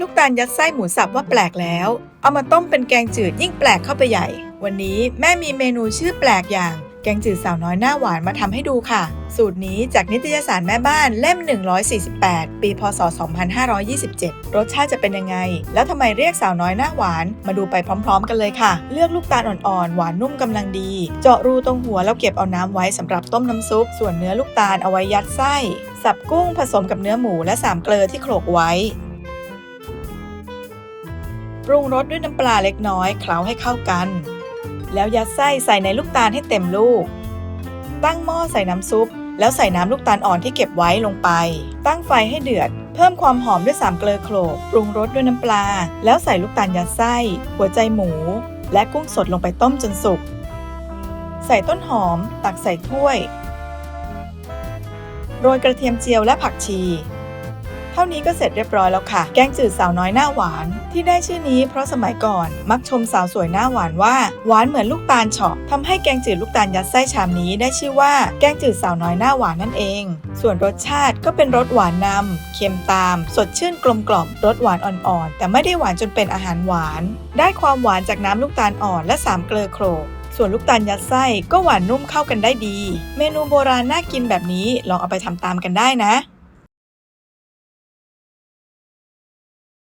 ลูกตาลยัดไส้หมูสับว่าแปลกแล้ว เอามาต้มเป็นแกงจืดยิ่งแปลกเข้าไปใหญ่ วันนี้แม่มีเมนูชื่อแปลกอย่าง แกงจืดสาวน้อยหน้าหวานมาทำให้ดูค่ะ สูตรนี้จากนิตยสารแม่บ้านเล่ม 148 ปีพศ 2527 รสชาติจะเป็นยังไง แล้วทำไมเรียกสาวน้อยหน้าหวาน มาดูไปพร้อม ๆ กันเลยค่ะ เลือกลูกตาลอ่อนๆ หวานนุ่มกำลังดี เจาะรูตรงหัวแล้วเก็บเอาน้ำไว้สำหรับต้มน้ำซุป ส่วนเนื้อลูกตาลเอาไว้ยัดไส้ สับกุ้งผสมกับเนื้อหมูและสามเกลือที่โขลกไว้ ปรุงรสด้วยน้ำปลาเล็กน้อยเคล้าให้เข้ากัน แล้วยัดไส้ใส่ในลูกตาลให้เต็มลูก ตั้งหม้อใส่น้ำซุป แล้วใส่น้ำลูกตาลอ่อนที่เก็บไว้ลงไป ตั้งไฟให้เดือด เพิ่มความหอมด้วยสามเกลือโขลกปรุงรสด้วยน้ำปลา แล้วใส่ลูกตาลยัดไส้ หัวใจหมู และกุ้งสดลงไปต้มจนสุก ใส่ต้นหอม ตักใส่ถ้วย โรยกระเทียมเจียวและผักชี ท่านี้ก็เสร็จเรียบร้อยแล้วค่ะ แกงจืดสาวน้อยหน้าหวาน ที่ได้ชื่อนี้เพราะสมัยก่อนมักชมสาวสวยหน้าหวานว่า หวานเหมือนลูกตาลเฉาะทำให้แกงจืดลูกตาลยัดไส้ชามนี้ได้ชื่อว่าแกงจืดสาวน้อยหน้าหวานนั่นเอง ส่วนรสชาติก็เป็นรสหวานนำเค็มตาม สดชื่นกลมกล่อมรสหวานอ่อนๆ แต่ไม่ได้หวานจนเป็นอาหารหวาน ได้ความหวานจากน้ำลูกตาลอ่อนและสามเกลือโขลกส่วนลูกตาลยัดไส้ก็หวานนุ่มเข้ากันได้ดี เมนูโบราณน่ากินแบบนี้ลองเอาไปทำตามกันได้นะ